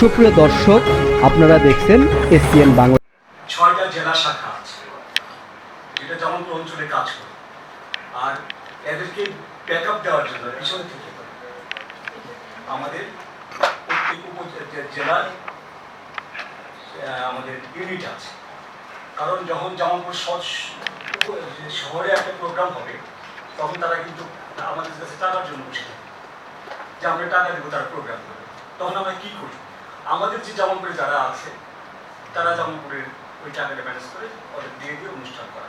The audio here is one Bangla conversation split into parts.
সুপ্রিয় দর্শক, আপনারা দেখছেন এসপিএন বাংলা। ছয়টা জেলা শাখা আছে। যেটা জামালপুর অঞ্চলে কাজ করে। আর এদেরকে ব্যাক আপ দেওয়ার জন্য পিছনে থেকে আমাদের প্রত্যেক জেলার আমাদের ইউনিট আছে। কারণ যখন জামালপুর শহরে একটা প্রোগ্রাম হবে, তখন তারা কিন্তু আমাদের কাছে টাকার জন্য বসে যে আমরা টাকা দেবো তার প্রোগ্রাম তখন আমরা কি করি? আমাদের যে জামালপুরে যারা আছে, তারা জামালপুরের ওই টাকাটা ম্যানেজ করে ওদের দিয়ে দিয়ে অনুষ্ঠান করা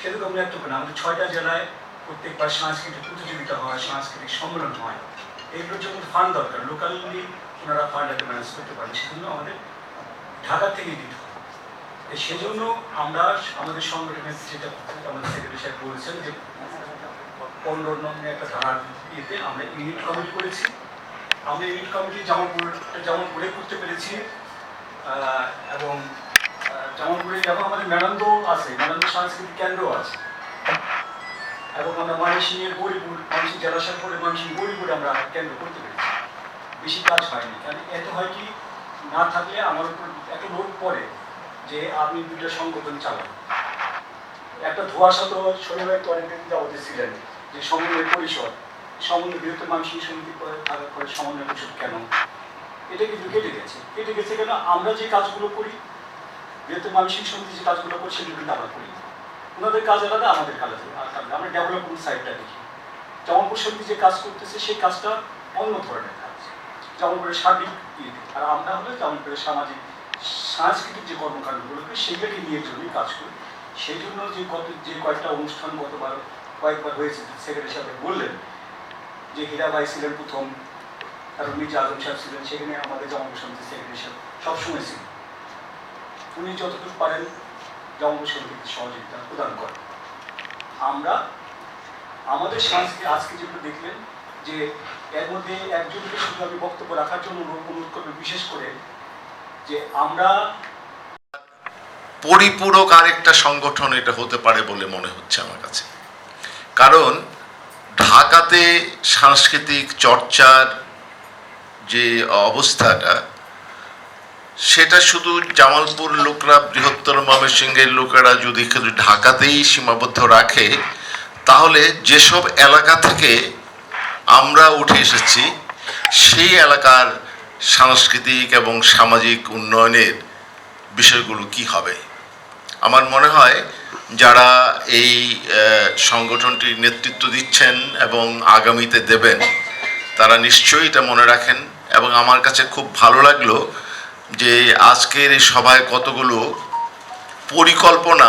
সেরকম আমরা একটু আমাদের ছয়টা জেলায় প্রত্যেকবার সাংস্কৃতিক প্রতিযোগিতা হয়, সাংস্কৃতিক সম্মেলন হয়। এইগুলোর জন্য ফান্ড দরকার। লোকালি ওনারা ফান্ডটাকে ম্যানেজ করতে পারেন, সেজন্য আমাদের ঢাকা থেকে দিতে হয়। সেজন্য আমরা আমাদের সংগঠনের যেটা আমাদের সেক্রেটারি সাহেব বলেছেন যে, পনেরো নম্বরে একটা ধারার ইয়েতে আমরা ইউনিট কমিটি করেছি। আমরা ইউনিট কমিটি জামালপুর জামালপুরে করতে পেরেছি এবং জামালপুরে এবং আমাদের মেনন্দ আছে মেনন্দ সাংস্কৃতিক কেন্দ্র আছে। এবং আমরা ময়মনসিংহের গরিপুর, ময়মনসিংহ জেলা শাখার ময়মনসিংহ গরিপুরে আমরা কেন্দ্র করতে পেরেছি। বেশি কাজ হয়নি, কারণ এত হয় কি, না থাকলে আমার উপর এত লোক পড়ে যে আপনি দুইটা সংগঠন চালান। একটা ধোয়াশা তো শনিবার তো অনেকদিন যাবতীয় ছিলেন, যে সমন্বয় পরিষদ। সমন্বয় বৃহত্তর মানসিক সমিতি করে সমন্বয় পরিষদ কেন? এটা কিন্তু কেটে গেছে কেটে গেছে কেন? আমরা যে কাজগুলো করি বৃহত্তর মানসিক সমিতি যে কাজগুলো করি সেগুলো কিন্তু আমরা করি ওনাদের কাজ আলাদা, আমাদের কাজ আলাদা। আমরা ডেভেলপমেন্ট সাইডটা দেখি। জামালপুর সমিতি যে কাজ করতেছে, সেই কাজটা অন্য ধরনের কাজ। জামালপুরের সার্বিক ইয়েতে আর আমরা হলো জামালপুরের সামাজিক, সাংস্কৃতিক যে কর্মকাণ্ডগুলো করি সেগুলোকে নিয়ে জন্যই কাজ করি, সেই জন্য যে গত যে কয়েকটা অনুষ্ঠান গতবার কয়েকবার হয়েছে সেক্রেটারি সাহেব বললেন যে হীরাবাই ছিলেন প্রথম তারপর মির্জা আজম সাহেব ছিলেন, সেখানে আমাদের জামালপুর সমিতির সেক্রেটারি সাহেব সবসময় ছিলেন। উনি যতটুকু পারেন জামালপুর সমিতিকে সহযোগিতা প্রদান করেন। আমরা, আমাদের সংস্কৃতি আজকে যেগুলো দেখলেন, যে এর মধ্যে একজনকে শুধু আমি বক্তব্য রাখার জন্য অনুরোধ করব, বিশেষ করে যে আমরা পরিপূরক আরেকটা সংগঠন এটা হতে পারে বলে মনে হচ্ছে আমার কাছে। কারণ ঢাকাতে সাংস্কৃতিক চর্চার যে অবস্থাটা, সেটা শুধু জামালপুর লোকরা, বৃহত্তর ময়মনসিংহের লোকেরা যদি ঢাকাতেই সীমাবদ্ধ রাখে, তাহলে যেসব এলাকা থেকে আমরা উঠে এসেছি, সেই এলাকার সাংস্কৃতিক এবং সামাজিক উন্নয়নের বিষয়গুলো কি হবে? আমার মনে হয় যারা এই সংগঠনটির নেতৃত্ব দিচ্ছেন এবং আগামীতে দেবেন, তারা নিশ্চয়ই এটা মনে রাখেন এবং আমার কাছে খুব ভালো লাগল যে আজকের এই সভায় কতগুলো পরিকল্পনা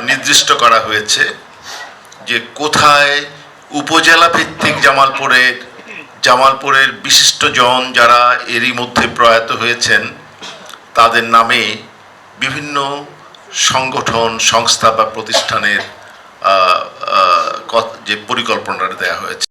নির্দিষ্ট করা হয়েছে যে কোথায় উপজেলা ভিত্তিক জামালপুরের জামালপুরের বিশিষ্ট জন যারা এরই মধ্যে প্রয়াত হয়েছেন তাদের নামে বিভিন্ন সংগঠন সংস্থা বা প্রতিষ্ঠানের যে পরিকল্পনাটা দেওয়া হয়েছে।